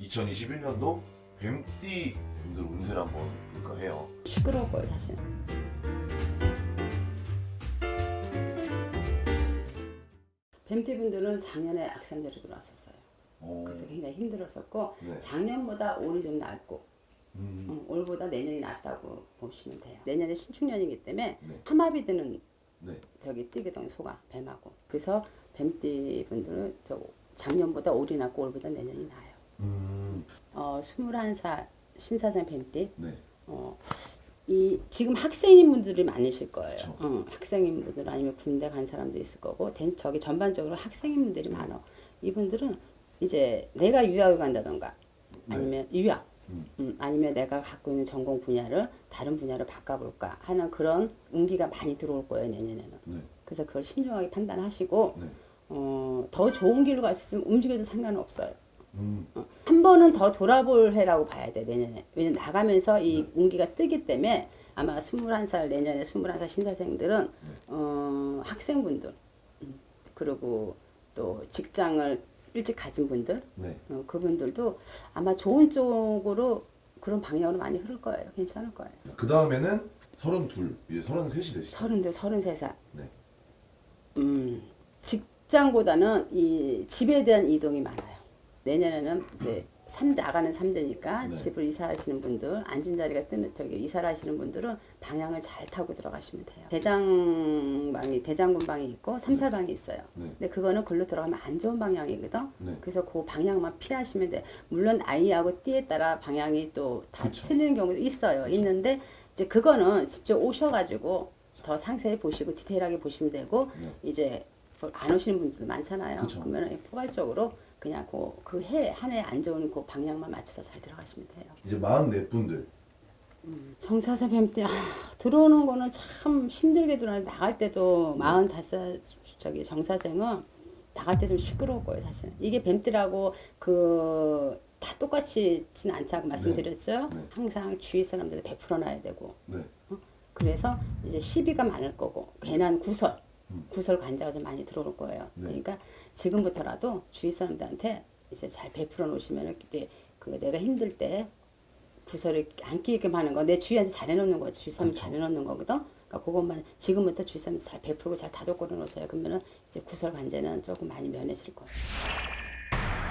2021년도 뱀띠 분들 운세를 한번 볼까 해요. 시끄러울 거예요 사실. 뱀띠 분들은 작년에 악산제로 들어왔었어요. 어, 그래서 굉장히 힘들었었고 네. 작년보다 올이 좀 낫고 음, 음, 올보다 내년이 낫다고 보시면 돼요. 내년에 신축년이기 때문에 네. 삼합이 드는 네. 저기 뛰거든요 소가 뱀하고. 그래서 뱀띠 분들은 저 작년보다 올이 낫고 올보다 내년이 나아요. 음, 어, 21살 신사생 뱀띠 네. 어, 이 지금 학생인 분들이 많으실 거예요. 그쵸. 어, 학생인 분들 아니면 군대 간 사람도 있을 거고, 된, 저기 전반적으로 학생인 분들이 많아. 이분들은 이제 내가 유학을 간다던가, 네. 아니면 유학, 음. 음, 아니면 내가 갖고 있는 전공 분야를 다른 분야로 바꿔볼까 하는 그런 운기가 많이 들어올 거예요 내년에는. 네. 그래서 그걸 신중하게 판단하시고 네. 어, 더 좋은 길로 갈 수 있으면 움직여도 상관은 없어요. 음, 어, 한 번은 더 돌아볼 해라고 봐야 돼 내년에 왜냐면 나가면서 이 운기가 뜨기 때문에 아마 21살 내년에 21살 신사생들은 어, 학생분들 음, 그리고 또 직장을 일찍 가진 분들 네. 어, 그분들도 아마 좋은 쪽으로 그런 방향으로 많이 흐를 거예요 괜찮을 거예요 그 다음에는 32, 이제 33이 되시죠. 서른두 서른세 살 네. 음, 직장보다는 이 집에 대한 이동이 많아요. 내년에는 이제 삼 나가는 삼재니까 네. 집을 이사하시는 분들 앉은 자리가 뜨는 저기 이사를 하시는 분들은 방향을 잘 타고 들어가시면 돼요. 대장방이 대장군 방이 있고 삼살 방이 있어요. 네. 근데 그거는 글로 들어가면 안 좋은 방향이거든. 네. 그래서 그 방향만 피하시면 돼. 물론 아이하고 띠에 따라 방향이 또다 그쵸. 틀리는 경우도 있어요. 있는데 이제 그거는 직접 오셔가지고 더 상세히 보시고 디테일하게 보시면 되고 네. 이제 안 오시는 분들도 많잖아요. 그쵸. 그러면 포괄적으로 그냥 그해 한 해 안 좋은 그 방향만 맞춰서 잘 들어가시면 돼요. 이제 44분들. 정사세 뱀띠 아, 들어오는 거는 참 힘들게 들어요. 나갈 때도 마흔다섯 저기 정사생은 나갈 때 좀 시끄러울 거예요 사실. 이게 뱀띠라고 그 다 똑같이진 않다고 말씀드렸죠. 네. 항상 주위 사람들 베풀어 놔야 되고 네. 그래서 이제 시비가 많을 거고 괜한 구설 음. 구설 관자가 좀 많이 들어올 거예요. 네. 그러니까 지금부터라도 주위 사람들한테 이제 잘 베풀어 놓으시면 이제 그 내가 힘들 때 구설을 안 끼게끔 하는 거 내 주위한테 잘 해 놓는 거지 주위 사람 그렇죠. 잘해 놓는 거거든. 그러니까 그것만 지금부터 주위 사람 잘 베풀고 잘 다독거려 놓으세요. 그러면은 이제 구설 관제는 조금 많이 면해질 거예요.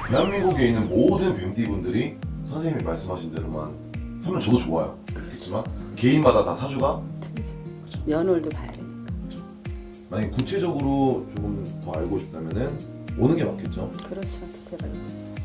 대한민국에 있는 모든 뱀띠분들이 선생님이 말씀하신 대로만 하면 저도 좋아요. 그렇겠지만 개인마다 다 사주가 틀리죠. 연월도 봐야 돼. 만약 구체적으로 조금 더 알고 싶다면은 오는 게 맞겠죠. 그렇죠. 디테일하게.